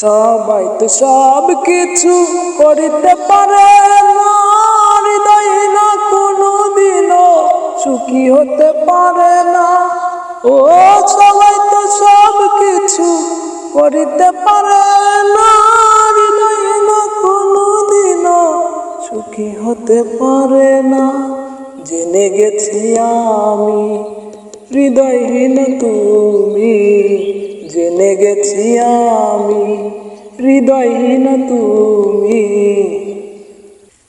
সবাই তো সব কিছু করিতে পারে না কোনো দিনও সুখী হতে পারে না। ও সবাই তো সব কিছু করিতে পারে না না কোনো দিনও সুখী হতে পারে না। জেনে গেছি আমি, হৃদয়হীন তুমি জেনে গেছি আমি হৃদয়হীন তুমি।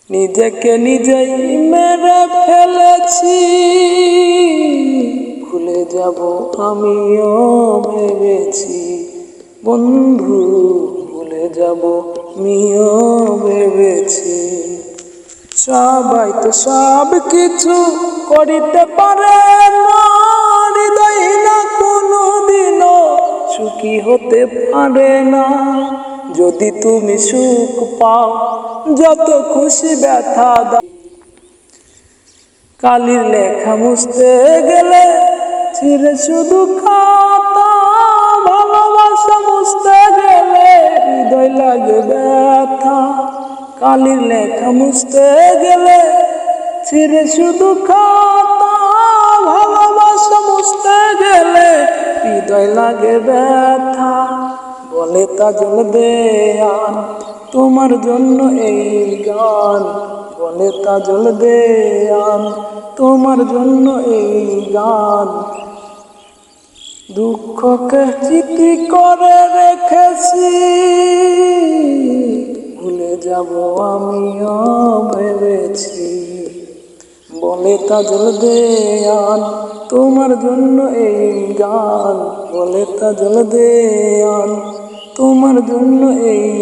নিজেকে নিজেই মেরে ফেলেছি। ভুলে যাব আমিও ভেবেছি। বন্ধু, ভুলে যাব আমিও ভেবেছি। সবাই তো সব কিছু করিতে পারে না। সুখী হতে পারে না। যদি তুমি সুখ পাও, যত খুশি ব্যথা দাও। কালির লেখা মুছতে গেলে ছিঁড়ে শুধু খাতা, ভালোবাসা মুছতে গেলে হৃদয় লাগে ব্যথা। কালির লেখা মুছতে গেলে ছিঁড়ে শুধু খাতা হৃদয় লাগে ব্যথা, বলে তাজল দেয়ান তোমার জন্য এই গান, বলে তাজল দেয়ান তোমার জন্য এই গান। দুঃখকে চিঠি করে রেখেছি, ভুলে যাব আমিও ভেবেছি। বলে তাজল দেয়ান তোমার জন্য এই গান বলে তা জল দেয়ান তোমার জন্য এই